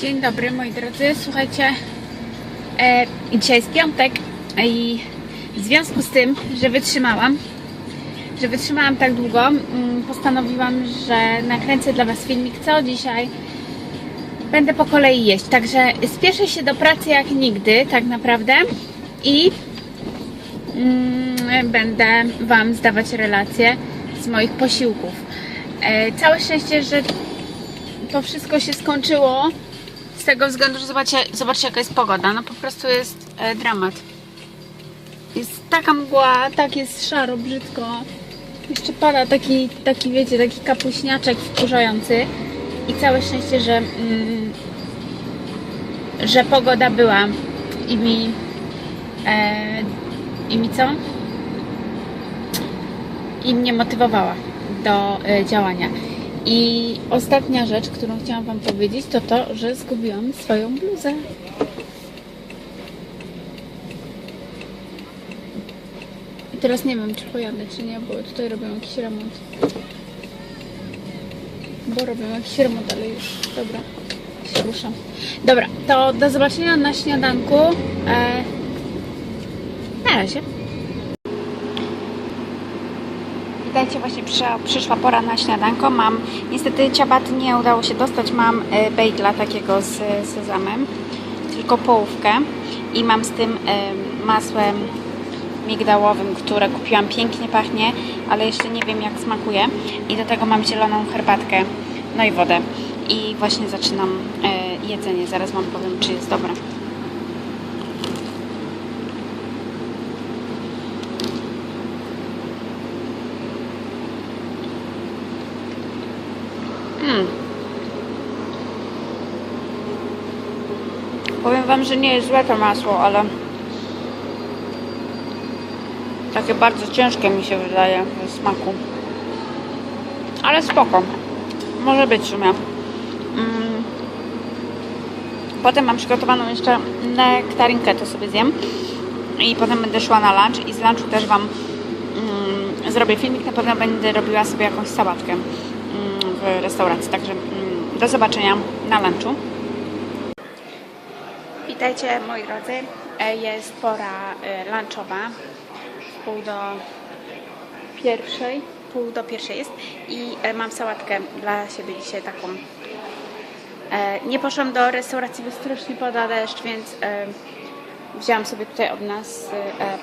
Dzień dobry moi drodzy, słuchajcie, e, dzisiaj jest piątek i w związku z tym, że wytrzymałam, że wytrzymałam tak długo, mm, postanowiłam, że nakręcę dla Was filmik, co dzisiaj będę po kolei jeść. Także spieszę się do pracy jak nigdy, tak naprawdę i mm, będę Wam zdawać relacje z moich posiłków. E, całe szczęście, że to wszystko się skończyło z tego względu, że zobaczcie, zobaczcie jaka jest pogoda. No po prostu jest e, dramat. Jest taka mgła, tak jest szaro, brzydko. Jeszcze pada taki, taki wiecie, taki kapuśniaczek wkurzający. I całe szczęście, że, mm, że pogoda była i mi e, i mi co? I mnie motywowała do e, działania. I ostatnia rzecz, którą chciałam Wam powiedzieć, to to, że zgubiłam swoją bluzę. I teraz nie wiem, czy pojadę, czy nie, bo tutaj robią jakiś remont. Bo robią jakiś remont, ale już, dobra, się ruszam. Dobra, to do zobaczenia na śniadanku. E, na razie. Witajcie, właśnie przyszła, pora na śniadanko. Mam, niestety ciabaty nie udało się dostać, mam e, bejgla takiego z sezamem, tylko połówkę. I mam z tym e, masłem migdałowym, które kupiłam, pięknie pachnie, ale jeszcze nie wiem jak smakuje. I do tego mam zieloną herbatkę, no i wodę. I właśnie zaczynam e, jedzenie, zaraz Wam powiem czy jest dobre. Mm. Powiem Wam, że nie jest złe to masło, ale takie bardzo ciężkie mi się wydaje w smaku. Ale spoko. Może być w sumie. Mm. Potem mam przygotowaną jeszcze nektarinkę, to sobie zjem. I potem będę szła na lunch i z lunchu też Wam mm, zrobię filmik. Na pewno będę robiła sobie jakąś sałatkę w restauracji. Także mm, do zobaczenia na lunchu. Witajcie moi drodzy. E, Jest pora e, lunchowa. Pół do pierwszej. Pół do pierwszej jest. I e, mam sałatkę dla siebie dzisiaj taką. Nie poszłam do restauracji, bo strasznie pada deszcz, więc wzięłam sobie tutaj od nas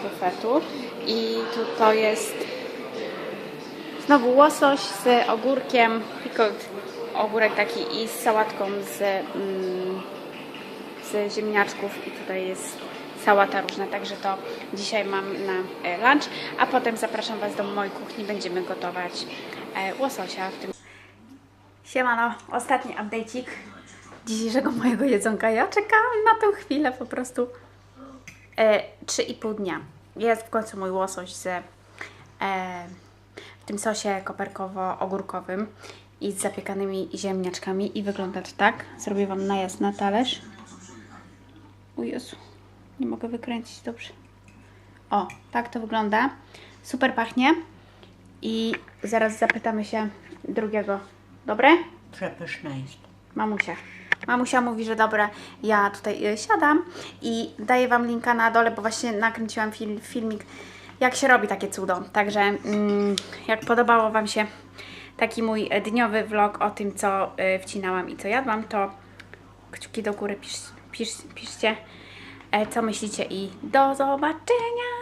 bufetu. I tu to jest Znowu łosoś z ogórkiem, pickled ogórek taki i z sałatką z, mm, z ziemniaczków i tutaj jest sałata różna, także to dzisiaj mam na e, lunch, a potem zapraszam Was do mojej kuchni, będziemy gotować e, łososia w tym. Siemano, ostatni update'ik dzisiejszego mojego jedzonka. Ja czekałam na tę chwilę po prostu e, 3,5 dnia. Jest w końcu mój łosoś z e, tym sosie koperkowo-ogórkowym i z zapiekanymi ziemniaczkami i wygląda to tak. Zrobię Wam najazd na talerz. O Jezu, nie mogę wykręcić dobrze. O, tak to wygląda. Super pachnie i zaraz zapytamy się drugiego. Dobre? Przepyszna jest. Mamusia. Mamusia mówi, że dobra, ja tutaj y, siadam i daję Wam linka na dole, bo właśnie nakręciłam fil, filmik, jak się robi takie cudo. Także mm, jak podobało Wam się taki mój dniowy vlog o tym, co y, wcinałam i co jadłam, to kciuki do góry pisz, pisz, piszcie, e, co myślicie i do zobaczenia!